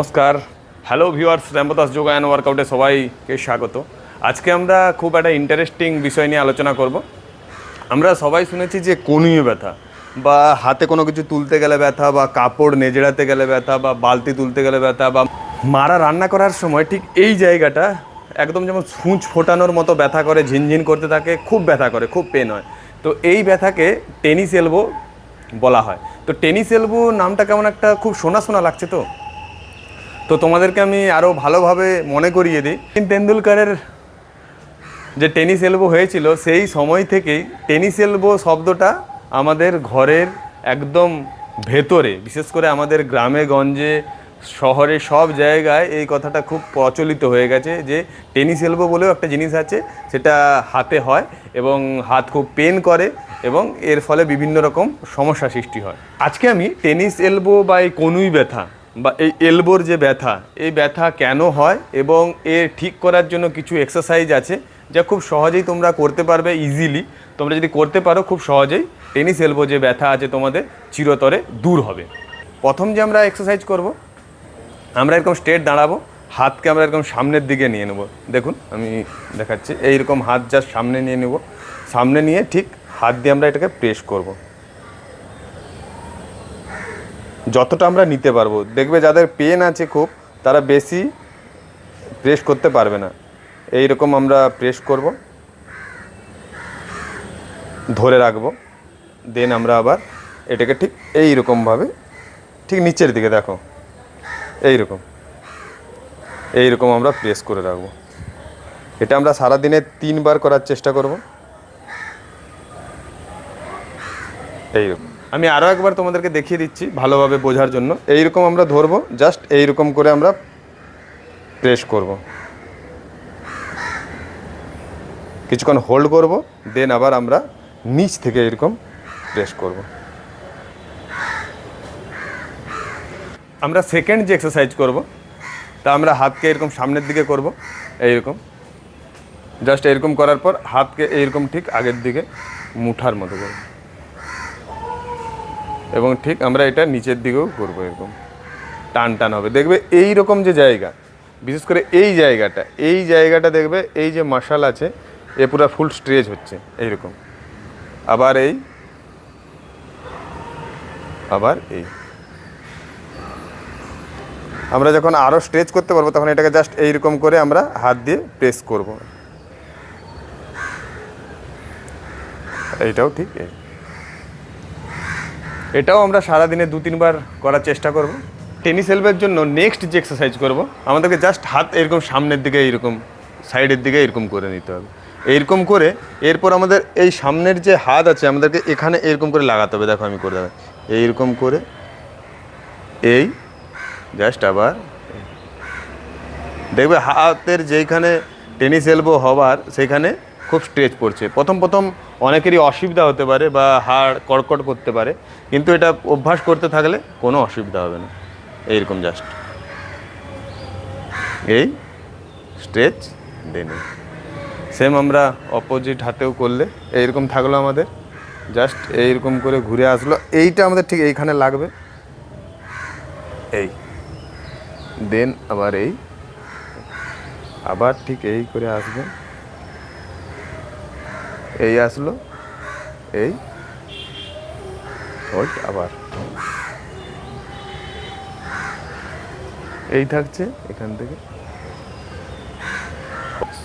নমস্কার। Hello viewers Ramdas yoga and ওয়ার্কআউটে সবাইকে স্বাগত। আজকে আমরা খুব একটা ইন্টারেস্টিং বিষয় নিয়ে আলোচনা করব। আমরা সবাই শুনেছি যে কনুয়ে ব্যথা বা হাতে কোনো কিছু তুলতে গেলে ব্যথা বা কাপড় নেজড়াতে গেলে ব্যথা বা বালতি তুলতে গেলে ব্যথা বা মারা রান্না করার সময় ঠিক এই জায়গাটা একদম যেমন সূঁচ ফোটানোর মতো ব্যথা করে, ঝিনঝিন করতে থাকে, খুব ব্যথা করে, খুব পেন হয়। তো এই ব্যথাকে টেনিস এলবো বলা হয়। তো টেনিস এলবো নামটা কেমন একটা খুব শোনা শোনা লাগছে তো? তো তোমাদেরকে আমি আরও ভালোভাবে মনে করিয়ে দিই। তেন্ডুলকারের যে টেনিস এলবো হয়েছিল, সেই সময় থেকেই টেনিস এলবো শব্দটা আমাদের ঘরের একদম ভেতরে, বিশেষ করে আমাদের গ্রামে, গঞ্জে, শহরে, সব জায়গায় এই কথাটা খুব প্রচলিত হয়ে গেছে যে টেনিস এলবো বলেও একটা জিনিস আছে, সেটা হাতে হয় এবং হাত খুব পেন করে এবং এর ফলে বিভিন্ন রকম সমস্যা সৃষ্টি হয়। আজকে আমি টেনিস এলবো বা এই কনুই ব্যথা বা এই এলবোর যে ব্যথা, এই ব্যথা কেন হয় এবং এর ঠিক করার জন্য কিছু এক্সারসাইজ আছে যা খুব সহজেই তোমরা করতে পারবে ইজিলি তোমরা যদি করতে পারো, খুব সহজেই টেনিস এলবো যে ব্যথা আছে তোমাদের চিরতরে দূর হবে। প্রথম যে আমরা এক্সারসাইজ করব, আমরা এরকম স্ট্রেট দাঁড়াবো, হাতকে আমরা এরকম সামনের দিকে নিয়ে নেব। দেখুন, আমি দেখাচ্ছি, এইরকম হাত জাস্ট সামনে নিয়ে নেব। সামনে নিয়ে ঠিক হাত দিয়ে আমরা এটাকে প্রেস করব। যতটা আমরা নিতে পারব। দেখবে যাদের পেন আছে খুব, তারা বেশি প্রেস করতে পারবে না। এই রকম আমরা প্রেস করব। ধরে রাখব। দেন আমরা আবার এটাকে ঠিক এই রকমভাবে ঠিক নিচের দিকে দেখো। এই রকম এই রকম আমরা প্রেস করে রাখব। এটা আমরা সারাদিনে তিনবার করার চেষ্টা করব। এইরকম। আমি আরও একবার তোমাদেরকে দেখিয়ে দিচ্ছি ভালোভাবে বোঝার জন্য। এইরকম আমরা ধরবো জাস্ট এইরকম করে আমরা প্রেস করব। কিছুক্ষণ হোল্ড করব দেন আবার আমরা নিচ থেকে এরকম প্রেস করব। আমরা সেকেন্ড যে এক্সারসাইজ করব, তা আমরা হাতকে এরকম সামনের দিকে করব, এইরকম। জাস্ট এরকম করার পর হাতকে এইরকম ঠিক আগের দিকে মুঠার মতো করব। এবং ঠিক আমরা এটা নিচের দিকেও করব এরকম। টান টান হবে। দেখবে এই রকম যে জায়গা, বিশেষ করে এই জায়গাটা এই জায়গাটা দেখবে এই যে মশাল আছে, এ পুরো ফুল স্ট্রেচ হচ্ছে এইরকম। আবার এই আবার এই। আমরা যখন আরও স্ট্রেচ করতে পারব, তখন এটাকে জাস্ট এইরকম করে আমরা হাত দিয়ে প্রেস করব। এইটাও ঠিক এই এটাও আমরা সারাদিনে দু, তিনবার করার চেষ্টা করব। টেনিস এলবের জন্য নেক্সট যে এক্সারসাইজ করব, আমাদেরকে জাস্ট হাত এরকম সামনের দিকে এইরকম সাইডের দিকে এরকম করে নিতে হবে। এইরকম করে এরপর আমাদের এই সামনের যে হাত আছে, আমাদেরকে এখানে এরকম করে লাগাতে হবে। দেখো আমি করে দেবো এইরকম করে এই জাস্ট আবার দেখবে হাতের যেইখানে টেনিস এলবো হবার সেখানে খুব স্ট্রেচ পড়ছে। প্রথম প্রথম অনেকেরই অসুবিধা হতে পারে বা হাড় কড়কড় করতে পারে, কিন্তু এটা অভ্যাস করতে থাকলে কোনো অসুবিধা হবে না। এইরকম জাস্ট এই স্ট্রেচ দেন সেম আমরা অপোজিট হাতেও করলে এইরকম থাকল আমাদের। জাস্ট এইরকম করে ঘুরে আসলো। এইটা আমাদের ঠিক এইখানে লাগবে। এই। দেন আবার এই। আবার ঠিক এই করে আসবে। এই আসলো, এই আবার। এই থাকছে এখান থেকে।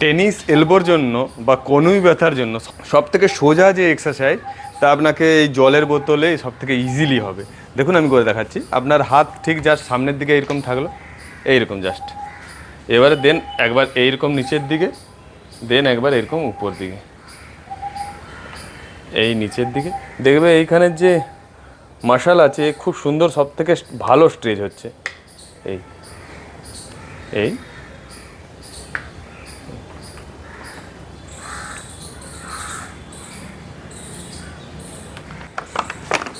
টেনিস এলবোর জন্য বা কনুই ব্যথার জন্য সব থেকে সোজা যে এক্সারসাইজ তা আপনাকে এই জলের বোতলে সব থেকে ইজিলি হবে। দেখুন আমি করে দেখাচ্ছি। আপনার হাত ঠিক জাস্ট সামনের দিকে এইরকম থাকল, এইরকম জাস্ট এবারে দেন একবার এইরকম নিচের দিকে, দেন একবার এরকম উপর দিকে। এই নিচের দিকে। দেখবে এইখানের যে মাসাল আছে, খুব সুন্দর সব থেকে ভালো স্ট্রেচ হচ্ছে। এই। এই।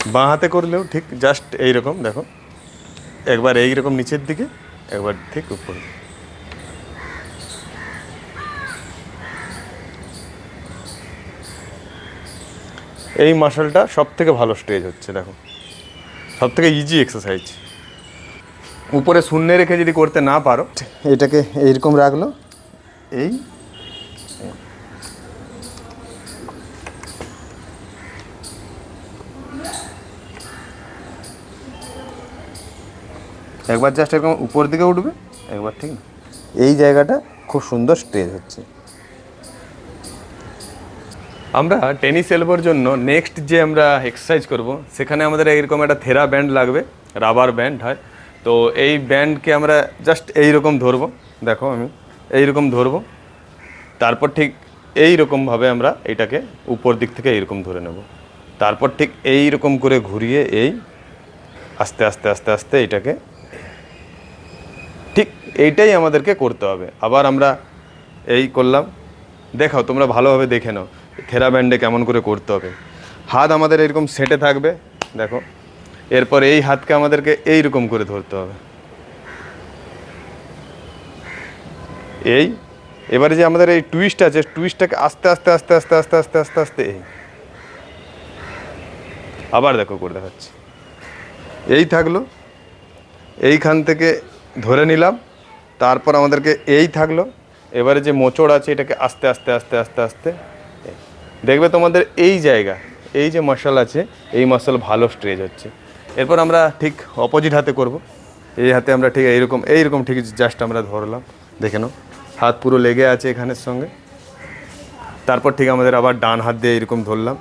বাঁ হাতে করলেও ঠিক জাস্ট এইরকম, দেখো। একবার এইরকম নিচের দিকে, একবার ঠিক উপরে। এই মাসলটা সব থেকে ভালো স্টেজ হচ্ছে দেখো। সব থেকে ইজি এক্সারসাইজ উপরে শূন্য রেখে যদি করতে না পারো এটাকে এইরকম রাখল। এই। একবার জাস্ট এরকম উপর দিকে উঠবে একবার ঠিক না। এই জায়গাটা খুব সুন্দর স্ট্রেচ হচ্ছে। আমরা টেনিস এলবোর জন্য নেক্সট যে আমরা এক্সারসাইজ করব, সেখানে আমাদের এইরকম একটা থেরা ব্যান্ড লাগবে রাবার ব্যান্ড হয়। তো এই ব্যান্ডকে আমরা জাস্ট এই রকম ধরবো, দেখো আমি এই রকম ধরবো। তারপর ঠিক এই রকমভাবে আমরা এটাকে উপর দিক থেকে এইরকম ধরে নেব। তারপর ঠিক এই রকম করে ঘুরিয়ে এই আস্তে আস্তে আস্তে আস্তে এটাকে ঠিক এইটাই আমাদেরকে করতে হবে। আবার আমরা এই করলাম, দেখাও, তোমরা ভালোভাবে দেখে নাও। থেরা ব্যান্ডে কেমন করে করতে হবে হাত আমাদের এরকম সেটে থাকবে দেখো এরপর এই হাতকে আমাদেরকে এই রকম করে ধরতে হবে এই এবারে যে আমাদের এই টুইস্ট আছে টুইস্টটাকে আস্তে আস্তে আস্তে আস্তে আস্তে আস্তে আস্তে আস্তে এই আবার দেখো করে দেখাচ্ছি এই থাকল এইখান থেকে ধরে নিলাম তারপর আমাদেরকে এই থাকল এবারে যে মোচড় আছে এটাকে আস্তে আস্তে আস্তে আস্তে আস্তে। দেখবে তোমাদের এই জায়গা, এই যে মশাল আছে, এই মশাল ভালো স্ট্রেচ হচ্ছে। এরপর আমরা ঠিক অপোজিট হাতে করব। এই হাতে আমরা ঠিক এইরকম এইরকম ঠিক জাস্ট আমরা ধরলাম। দেখে নাও, হাত পুরো লেগে আছে এখানের সঙ্গে। তারপর ঠিক আমাদের আবার ডান হাত দিয়ে এরকম ধরলাম।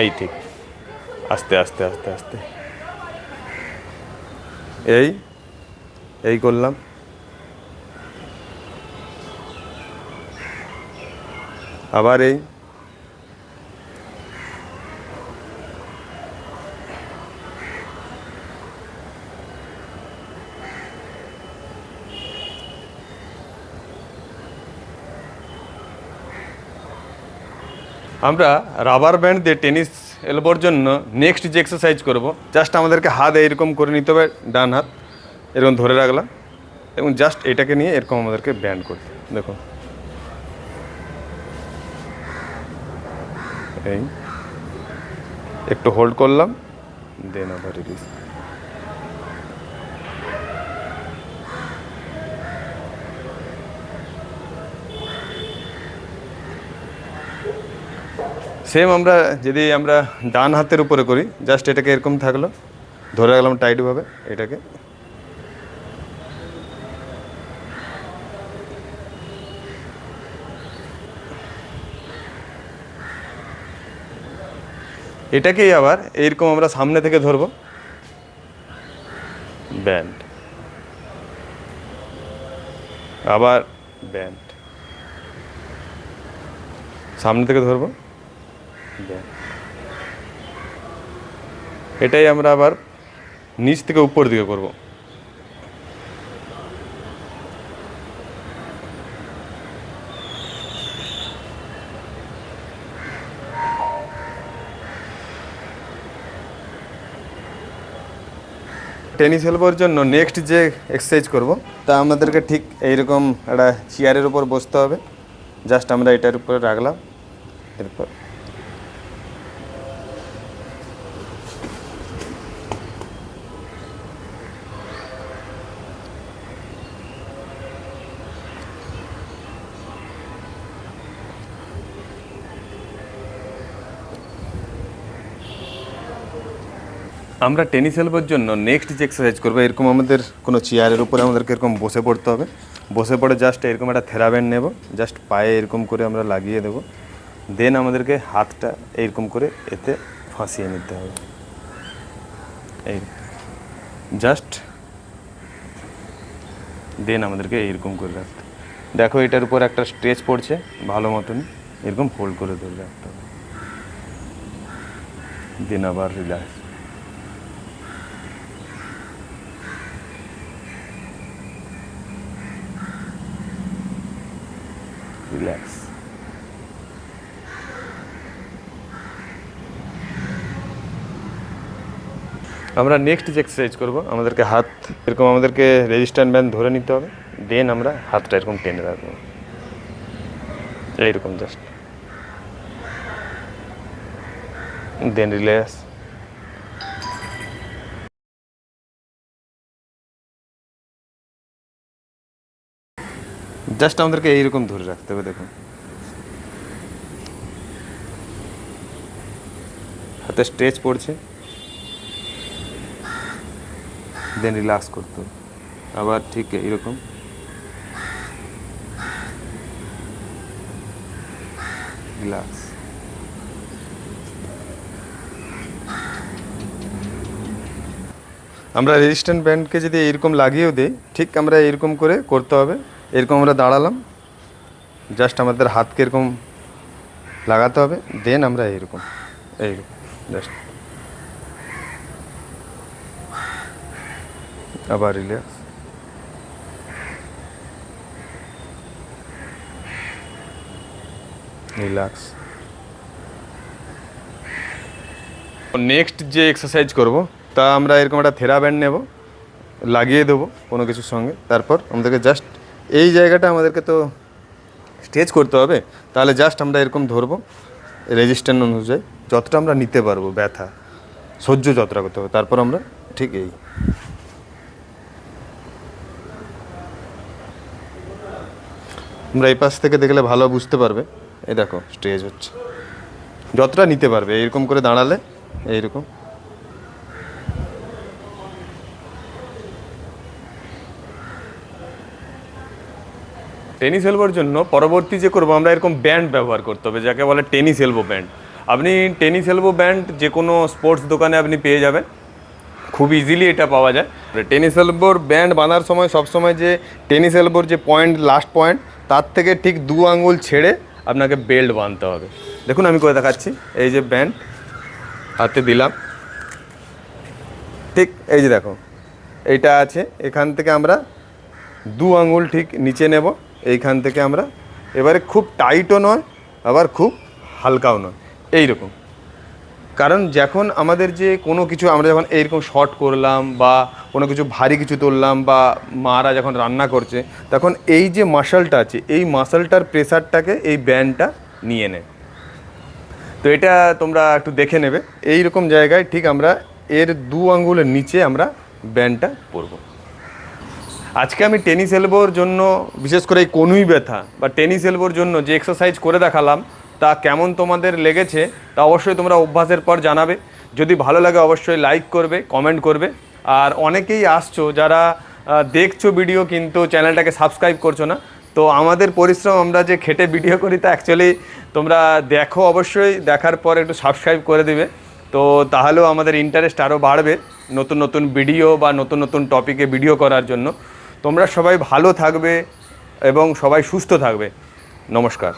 এই ঠিক, আস্তে আস্তে আস্তে আস্তে। এই এই করলাম। আবার এই আমরা রাবার ব্যান্ড দিয়ে টেনিস এলবোর জন্য নেক্সট যে এক্সারসাইজ করব জাস্ট আমাদেরকে হাত এরকম করে নিতে হবে, ডান হাত, এরকম ধরে রাখলাম, এবং জাস্ট এটাকে নিয়ে এরকম আমাদেরকে ব্যান্ড করতে দেখো এই। একটু হোল্ড করলাম দেন আবার রিলিজ সেম আমরা যদি আমরা ডান হাতের উপরে করি জাস্ট এটাকে এরকম থাকল, ধরে রাখলাম টাইটভাবে এটাকে। এটাকেই আবার এইরকম আমরা সামনে থেকে ধরব। ব্যান্ড। আবার ব্যান্ড। সামনে থেকে ধরব। এটাই আমরা আবার নিচ থেকে উপর দিকে করব। টেনিস হেলবোর জন্য নেক্সট যে এক্সারসাইজ করব, তা আমাদেরকে ঠিক এইরকম একটা চেয়ারের উপর বসতে হবে। জাস্ট আমরা এটার উপরে রাখলাম, এরপর। আমরা টেনিস খেলবার জন্য নেক্সট যে এক্সারসাইজ করব, এরকম আমাদের কোনো চেয়ারের উপরে আমাদেরকে এরকম বসে পড়তে হবে। বসে পড়ে জাস্ট এরকম একটা থেরাব্যান্ড নেব জাস্ট পায়ে এরকম করে আমরা লাগিয়ে দেবো। দেন আমাদেরকে হাতটা এইরকম করে এতে ফাঁসিয়ে নিতে হবে। এই জাস্ট দেন আমাদেরকে এইরকম করে রাখতে দেখো এটার উপর একটা স্ট্রেচ পড়ছে, ভালো মতন এরকম ফোল্ড করে ধরে রাখতে হবে। দেন আবার রিল্যাক্স রিল্যাক্স আমরা নেক্সট যে এক্সারসাইজ করব, আমাদেরকে হাত, এরকম আমাদেরকে রেজিস্ট্যান্ট ব্যান্ড ধরে নিতে হবে দেন আমরা হাতটা এরকম টেনে রাখব। এইরকম জাস্ট দেন রিল্যাক্স জাস্ট আমাদেরকে এইরকম ধরে রাখতে হবে, দেখুন। হাতে স্ট্রেচ পড়ছে। দেন রিল্যাক্স করতে আবার ঠিক এরকম রিল্যাক্স আমরা রেজিস্ট্যান্ট ব্যান্ডকে যদি এরকম লাগিয়েও দিই, ঠিক আমরা এরকম করে করতে হবে। এরকম আমরা দাঁড়ালাম। জাস্ট আমাদের হাতকে এরকম লাগাতে হবে দেন আমরা এইরকম এইরকম জাস্ট আবার রিল্যাক্স। রিল্যাক্স। নেক্সট যে এক্সারসাইজ করব, তা আমরা এরকম একটা থেরা ব্যান্ড নেব, লাগিয়ে দেবো কোনো কিছুর সঙ্গে, তারপর আমাদেরকে জাস্ট এই জায়গাটা আমাদেরকে তো স্টেজ করতে হবে। তাহলে জাস্ট আমরা এরকম ধরবো রেজিস্ট্যান্ট অনুযায়ী। যতটা আমরা নিতে পারব, ব্যথা, সহ্য যতটা করতে হবে, তারপর আমরা ঠিক এই। আমরা এই পাশ থেকে দেখলে ভালো বুঝতে পারবে। এই দেখো স্টেজ হচ্ছে। যতটা নিতে পারবে, এরকম করে দাঁড়ালে, এইরকম। টেনিস এলবোর জন্য পরবর্তী যে করব, আমরা এরকম ব্যান্ড ব্যবহার করতে হবে, যাকে বলে টেনিস এলবো ব্যান্ড। আপনি টেনিস এলবো ব্যান্ড যে কোনো স্পোর্টস দোকানে আপনি পেয়ে যাবেন। খুব ইজিলি এটা পাওয়া যায়। টেনিস এলবোর ব্যান্ড বাঁধার সময় সবসময় যে টেনিস এলবোর যে পয়েন্ট লাস্ট পয়েন্ট তার থেকে ঠিক দু আঙুল ছেড়ে আপনাকে বেল্ট বাঁধতে হবে। দেখুন, আমি করে দেখাচ্ছি। এই যে ব্যান্ড, হাতে দিলাম। ঠিক এই যে দেখো, এইটা আছে। এখান থেকে আমরা দু আঙুল ঠিক নিচে নেব। এইখান থেকে আমরা এবারে খুব টাইটও নয়, আবার খুব হালকাও নয়। এই রকম কারণ যখন আমাদের যে কোনো কিছু আমরা যখন এইরকম শর্ট করলাম বা কোনো কিছু ভারী কিছু তুললাম বা মারা যখন রান্না করছে, তখন এই যে মাসলটা আছে, এই মাসলটার প্রেসারটাকে এই ব্যান্ডটা নিয়ে নেয়। তো এটা তোমরা একটু দেখে নেবে। এই রকম জায়গায় ঠিক আমরা এর দু আঙ্গুলের নিচে আমরা ব্যান্ডটা পরবো। আজকে আমি টেনিস এলবোর জন্য, বিশেষ করে এই কনুই ব্যথা, বা টেনিস এলবোর জন্য যে এক্সারসাইজ করে দেখালাম, তা কেমন তোমাদের লেগেছে, তা অবশ্যই তোমরা অভ্যাসের পর জানাবে। যদি ভালো লাগে অবশ্যই লাইক করবে কমেন্ট করবে। আর অনেকেই আসছো যারা দেখছ ভিডিও কিন্তু চ্যানেলটাকে সাবস্ক্রাইব করছ না, তো আমাদের পরিশ্রম, আমরা যে খেটে ভিডিও করি, তা অ্যাকচুয়ালি তোমরা দেখো অবশ্যই, দেখার পর একটু সাবস্ক্রাইব করে দিবে। তো তাহলেও আমাদের ইন্টারেস্ট আরও বাড়বে নতুন নতুন ভিডিও বা নতুন নতুন টপিকে ভিডিও করার জন্য। তোমরা সবাই ভালো থাকবে এবং সবাই সুস্থ থাকবে। নমস্কার।